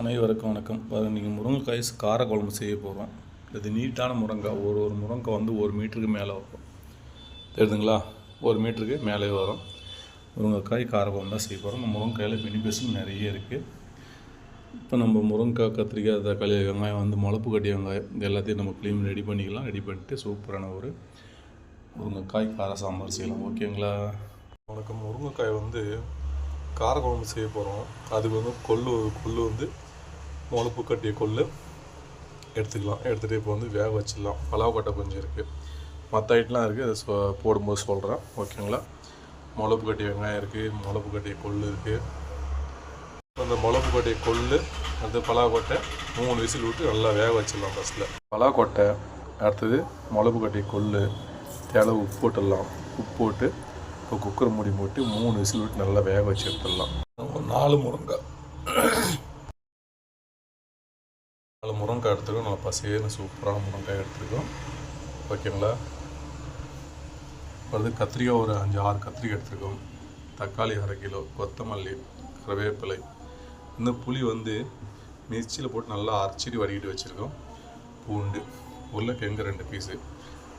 அனைவருக்கும் வணக்கம். இன்றைக்கி முருங்கைக்காய் கார குழம்பு செய்ய போகிறோம் இது நீட்டான முருங்காய் ஒரு ஒரு முருங்கை வந்து ஒரு மீட்டருக்கு மேலே வரும். தெரியுதுங்களா? ஒரு மீட்டருக்கு மேலே வரும். முருங்கைக்காய் கார குழம்பு தான் செய்ய போகிறோம் இந்த முருங்கைக்காயில் பெனிஃபிட்ஸும் நிறைய இருக்குது இப்போ நம்ம முருங்கைக்காய் கத்திரிக்காய் தக்காளி வெங்காயம் வந்து முளப்பு கட்டி வெங்காயம் இது எல்லாத்தையும் நம்ம க்ளீன் ரெடி பண்ணிக்கலாம். ரெடி பண்ணிட்டு சூப்பரான ஒரு முருங்கைக்காய் கார சாம்பார் செய்யலாம். ஓகேங்களா? வணக்கம். முருங்கைக்காய் வந்து காரக்குழம்பு செய்ய போகிறோம் அதுக்கு வந்து கொள்ளு கொள்ளு வந்து முளப்பு கட்டிய கொள்ளு எடுத்துக்கலாம். எடுத்துகிட்டு இப்போ வந்து வேக வச்சிடலாம். பலாவ் கட்டை கொஞ்சம் இருக்குது மற்ற ஐட்டம்லாம் இருக்குது அதை சொ போடும்போது சொல்கிறேன் ஓகேங்களா? முளப்பு கட்டிய வெங்காயம் இருக்குது முளப்பு கட்டிய கொள்ளு இருக்குது அந்த முளப்பு கட்டிய கொள்ளு அந்த பலாக்கொட்டை மூணு விசில் விட்டு நல்லா வேக வச்சிடலாம் ஃபஸ்ட்டில் பலாக்கொட்டை அடுத்தது முளப்பு கட்டிய கொள்ளு தேவை உப்பு போட்டுடலாம். உப்பு போட்டு இப்போ குக்கர் மூடி போட்டு மூணு விசில் விட்டு நல்லா வேக வச்சு எடுத்துடலாம். ஒரு நாலு முருங்கை. நாலு முருங்கைக்காய் எடுத்துருக்கோம். நல்லா பசேர்னு சூப்பரான முருங்கைக்காய் எடுத்துருக்கோம். ஓகேங்களா? வந்து கத்திரிக்காய் ஒரு அஞ்சு ஆறு கத்திரிக்காய் எடுத்துருக்கோம். தக்காளி அரை கிலோ கொத்தமல்லி கருவேப்பிலை. இந்த புளி வந்து மிக்சியில் போட்டு நல்லா அரைச்சிடி வடிக்கிட்டு வச்சுருக்கோம். பூண்டு உருளைக்கிழங்கு ரெண்டு பீஸு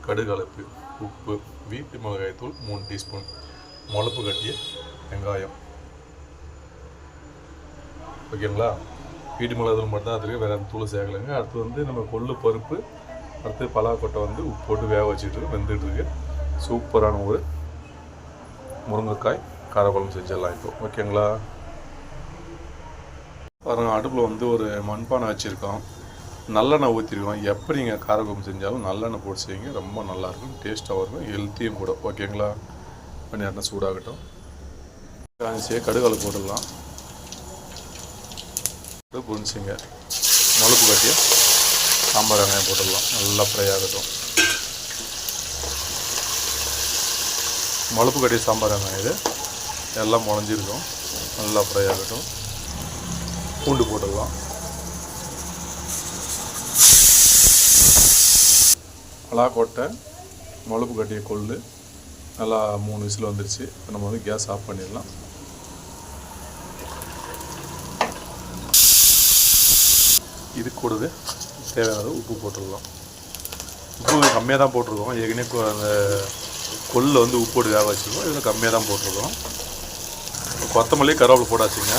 கடுகலப்பு உப்பு வீட்டு மிளகாய் தூள் மூணு டீஸ்பூன் முளப்பு கட்டிய வெங்காயம். ஓகேங்களா? வீட்டு மிளகாய் தூள் அதுக்கு வேறு தூள் சேர்க்கலைங்க. அடுத்து வந்து நம்ம கொள்ளு பருப்பு அடுத்து பலாக்கொட்டை வந்து உப்பு போட்டு வேக வச்சுட்டு வெந்துட்டு இருக்கு. சூப்பரான ஒரு முருங்கைக்காய் காரக்குழம்பு செஞ்சிடலாம் இப்போ. ஓகேங்களா பாருங்க அடுப்பில் வந்து ஒரு மண்பானை வச்சுருக்கோம். நல்லெண்ணெய் ஊற்றிருக்கோம் எப்படி நீங்கள் காரக்குழம்பு செஞ்சாலும் நல்லெண்ணெய் போட்டு செய்யுங்க. ரொம்ப நல்லாயிருக்கும் டேஸ்ட்டாகவும் இருக்கும் ஹெல்த்தியும் கூட. ஓகேங்களா பண்ணி சூடாகட்டும். காஞ்சியே கடுகால் போட்டுடலாம். புரிஞ்சுங்க. முளப்பு கட்டியா? சாம்பார் வெங்காயம் போட்டுடலாம். நல்லா ஃப்ரை ஆகட்டும். முளப்பு கட்டிய சாம்பார் வெங்காயம் இது. எல்லாம் முளைஞ்சிருக்கும். நல்லா ஃப்ரை ஆகட்டும். பூண்டு போட்டுடலாம். பலாக்கொட்டை முளப்பு கட்டிய கொள்ளு. நல்லா மூணு விசில் வந்துருச்சு. இப்போ நம்ம வந்து கேஸ் ஆஃப் பண்ணிடலாம். இது கூடவே தேவையானது உப்பு போட்டுடலாம் உப்பு கம்மியாக தான் போட்டிருக்கோம். ஏற்கனவே அந்த கொல்லில் வந்து உப்பு போட்டு வேக வச்சுருக்கோம். இதில் கம்மியாக தான் போட்டிருக்கோம். கொத்தமல்லி கருவேப்பிலை போட்டாச்சுங்க.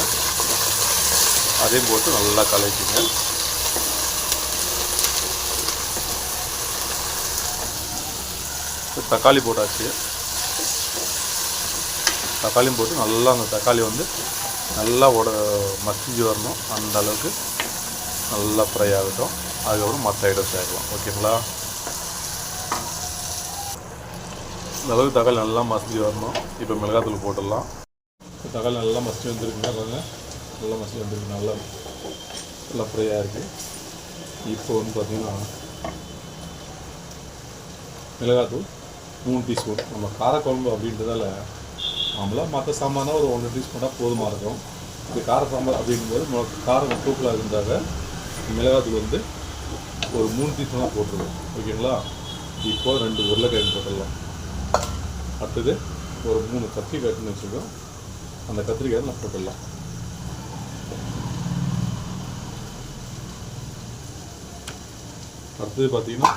அதையும் போட்டு நல்லா கலக்கிங்க. தக்காளி போட்டாச்சு. தக்காளியும் போட்டு நல்லா அந்த தக்காளி வந்து நல்லா உட மசிஞ்சு வரணும் அந்த அளவுக்கு. நல்லா ஃப்ரை ஆகட்டும். அதுக்கப்புறம் மற்ற ஐட்டம் சேர்க்கலாம். ஓகேங்களா இந்த அளவுக்கு தக்காளி நல்லா மசிஞ்சு வரணும். இப்போ மிளகாத்தூள் போட்டுடலாம். தக்காளி நல்லா மசிஞ்சு வந்துருக்குங்க பாருங்க. நல்லா மசிஞ்சு வந்துருக்கு. நல்லா நல்லா ஃப்ரையாக இருக்குது இப்போ வந்து பார்த்திங்கன்னா மிளகாத்தூள் மூணு டீஸ்பூன் நம்ம காரக்குழம்பு அப்படின்றதால நம்மளாம் மற்ற சாம்பார்னா ஒரு ஒன்று டீஸ்பூனாக போதுமாக இருக்கும். இது கார சாம்பார் அப்படிங்கும்போது நமக்கு காரம் தூக்கலாக இருந்தாக்க மிளகாத்தூள் வந்து ஒரு மூணு டீஸ்பூனாக போட்டுருவோம் ஓகேங்களா? இப்போ ரெண்டு உருளைக்கிழங்கு போட்டுடலாம் அடுத்தது ஒரு மூணு கத்திரிக்காய் கட்டுன்னு வச்சுருக்கோம். அந்த கத்திரிக்காய் நான் போட்டுடலாம் அடுத்தது பார்த்தீங்கன்னா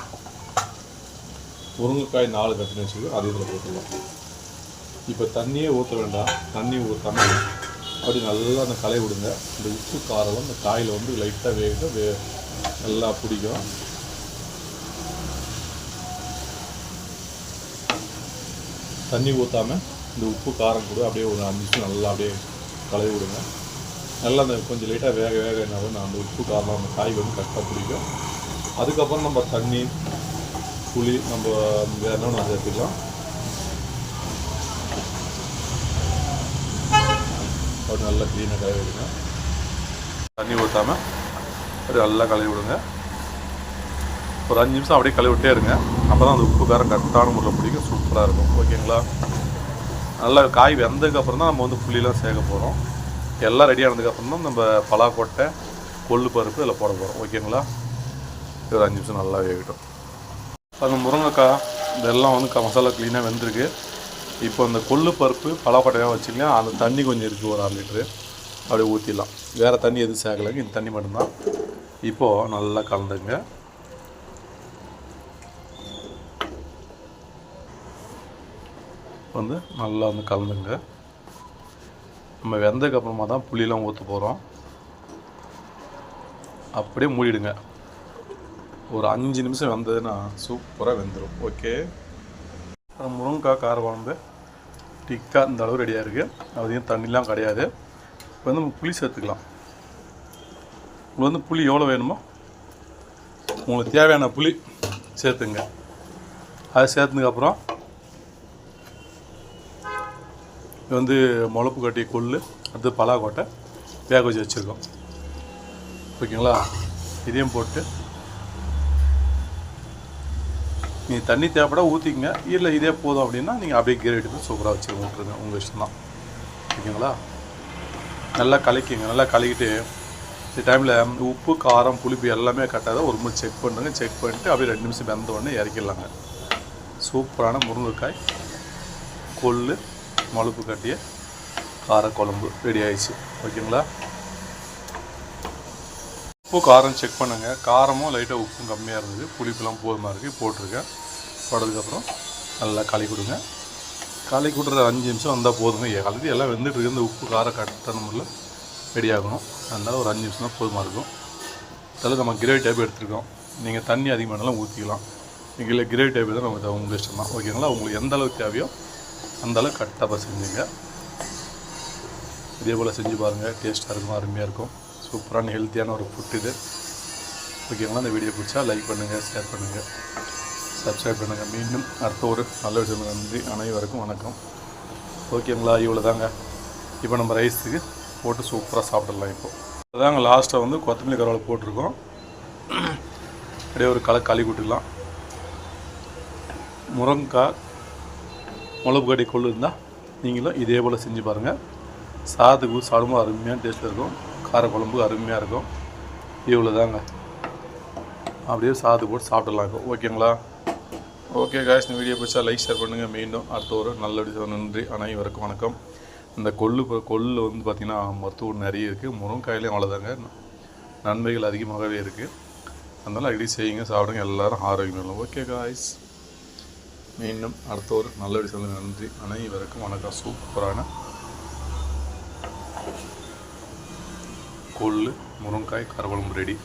முருங்கைக்காய் நாலு கட்டுன்னு வச்சுக்கோ அது இதில் போட்டுடலாம் இப்போ தண்ணியே ஊற்ற வேண்டாம். தண்ணி ஊற்றாமல் அப்படி நல்லா அந்த களை விடுங்க. இந்த உப்பு காரம் அந்த காயில் வந்து லைட்டாக வேக வே நல்லா பிடிக்கும். தண்ணி ஊற்றாம இந்த உப்பு காரம் கூட அப்படியே ஒரு அஞ்சு நிமிஷம் நல்லா அப்படியே கலவி விடுங்க. நல்லா அந்த கொஞ்சம் லைட்டாக வேக வேக என்ன ஆகும், அந்த உப்பு காரம் அந்த காய் வந்து கரெக்டாக பிடிக்கும். அதுக்கப்புறம் நம்ம தண்ணி புளி நம்ம வேறு என்ன சேர்த்துக்கலாம். அது நல்லா க்ளீனாக கழுவி விடுங்க தண்ணி ஊற்றாமல் அப்படி நல்லா கழுவி விடுங்க. ஒரு அஞ்சு நிமிஷம் அப்படியே கழுவி விட்டே இருங்க. அப்போ தான் அந்த உப்பு காரம் கரெக்டான முறையில் பிடிக்கும் சூப்பராக இருக்கும். ஓகேங்களா? நல்லா காய் வெந்ததுக்கப்புறம் தான் நம்ம வந்து புளியெலாம் சேர்க்க போகிறோம் எல்லாம் ரெடி ஆனதுக்கப்புறம் தான் நம்ம பலாக்கொட்டை கொள்ளு பருப்பு இதில் போட போகிறோம் ஓகேங்களா? இது ஒரு அஞ்சு நிமிஷம் நல்லா வேகட்டும் அந்த முருங்கைக்காய் இதெல்லாம் வந்து மசாலா க்ளீனாக வெந்திருக்கு. இப்போ அந்த கொள்ளு பருப்பு பலாப்பட்டையாக வச்சுக்கலாம் அந்த தண்ணி கொஞ்சம் இருக்குது ஒரு அரை லிட்ரு அப்படியே ஊற்றிடலாம் வேறு தண்ணி எதுவும் சேர்க்கலைங்க இந்த தண்ணி மட்டும்தான். இப்போது நல்லா கலந்துங்க. வந்து நல்லா வந்து கலந்துங்க. நம்ம வெந்ததுக்கு அப்புறமா தான் புளியெலாம் ஊற்ற போகிறோம் அப்படியே மூடிடுங்க. ஒரு அஞ்சு நிமிஷம் வெந்ததுன்னா சூப்பராக வெந்துடும் ஓகே முருங்கைக்காய் கார குழம்பு. டிக்காக இந்த அளவு ரெடியாக இருக்குது அதையும் தண்ணிலாம் கிடையாது. இப்போ வந்து புளி சேர்த்துக்கலாம். உங்களுக்கு வந்து புளி எவ்வளோ வேணுமோ உங்களுக்கு தேவையான புளி சேர்த்துங்க. அதை சேர்த்ததுக்கப்புறம் இது வந்து முளப்பு கட்டி கொள்ளு அடுத்து பலாக்கொட்டை வேக வச்சு வச்சுருக்கோம். ஓகேங்களா? இதையும் போட்டு நீங்கள் தண்ணி தேவைப்பட ஊற்றிக்கங்க இல்லை இதே போதும் அப்படின்னா நீங்கள் அப்படியே கிரேவி எடுத்து சூப்பராக வச்சுருங்க விட்ருங்க உங்கள் இஷ்டம் தான் ஓகேங்களா? நல்லா கலக்கிங்க. நல்லா கலக்கிட்டு இந்த டைமில் உப்பு காரம் புளிப்பு எல்லாமே கட்டாத ஒரு முறை செக் பண்ணுங்க செக் பண்ணிட்டு அப்படியே ரெண்டு நிமிஷம் வெந்த உடனே இறக்கிடலாங்க. சூப்பரான முருங்கைக்காய் கொள்ளு மழுப்பு கட்டிய காரக்குழம்பு ரெடி ஆயிடுச்சு. ஓகேங்களா? உப்பு காரம் செக் பண்ணுங்கள் காரமும் லைட்டாக உப்பும் கம்மியாக இருந்தது. புளிப்புலாம் போதுமாக இருக்குது போட்டிருக்கேன். போட்டதுக்கப்புறம் நல்லா களி கொடுங்க. களி கொடுற அஞ்சு நிமிஷம் வந்தால் போதுங்க. ஆல்ரெடி எல்லாம் வெந்துட்டு இருக்கு. இந்த உப்பு காரம் கரெக்டான முறையில் ரெடி ஆகணும். அதனால் ஒரு அஞ்சு நிமிஷம் தான் போதுமாக இருக்கும். அதில் நம்ம கிரேவி டைப் எடுத்துருக்கோம். நீங்கள் தண்ணி அதிகமானாலும் ஊற்றிக்கலாம் நீங்கள் இல்லை கிரேவி டைப் தான் நமக்கு உங்கள் இஷ்டம் தான் ஓகேங்களா உங்களுக்கு எந்த அளவுக்கு தேவையோ அந்தளவுக்கு கரெக்டாக செஞ்சுங்க இதே போல் செஞ்சு பாருங்கள் டேஸ்ட்டாக இருக்கும் அருமையாக இருக்கும். சூப்பரான ஹெல்த்தியான ஒரு ஃபுட் இது. ஓகேங்களா? இந்த வீடியோ பிடிச்சா லைக் பண்ணுங்கள் ஷேர் பண்ணுங்கள் சப்ஸ்கிரைப் பண்ணுங்கள் மீண்டும் அடுத்த ஒரு நல்ல விஷயம் நன்றி அனைவருக்கும் வணக்கம். ஓகேங்களா? இவ்வளோ தாங்க இப்போ நம்ம ரைஸுக்கு போட்டு சூப்பராக சாப்பிடலாம் இப்போ. அதுதாங்க லாஸ்ட்டாக வந்து கொத்தமல்லி கருவாலை போட்டிருக்கோம். அப்படியே ஒரு களை களி கூட்டிடலாம். முருங்கக்காய் முளப்பு கட்டி கொள்ளு இருந்தால் நீங்களும் இதே போல் செஞ்சு பாருங்கள் சாதத்துக்கு சாப்பிடும்போது அருமையான டேஸ்ட்டில் இருக்கும். காரக்குழம்பு அருமையாக இருக்கும். இவ்வளோ தாங்க அப்படியே சாது போட்டு சாப்பிடலாங்க ஓகேங்களா? ஓகே காய்ஸ் இந்த வீடியோ பிடிச்சா லைக் ஷேர் பண்ணுங்கள் மீண்டும் அடுத்த ஒரு நல்ல வீடியோ நன்றி. அனைவருக்கும் வணக்கம். இந்த கொள்ளு கொள்ளு வந்து பார்த்திங்கன்னா மருத்துவம் நிறைய இருக்குது முருங்காயிலையும் அவ்வளோதாங்க நன்மைகள் அதிகமாகவே இருக்குது அதனால் அடிக்கடி செய்யுங்க சாப்பிடுங்க. எல்லோரும் ஆரோக்கியம் ஓகே காய்ஸ் மீண்டும் அடுத்த ஒரு நல்ல விஷயம் நன்றி. அனைவருக்கும் வணக்கம். சூப்பரான கொள்ளு முருங்காய் கருவழம்பு ரெடி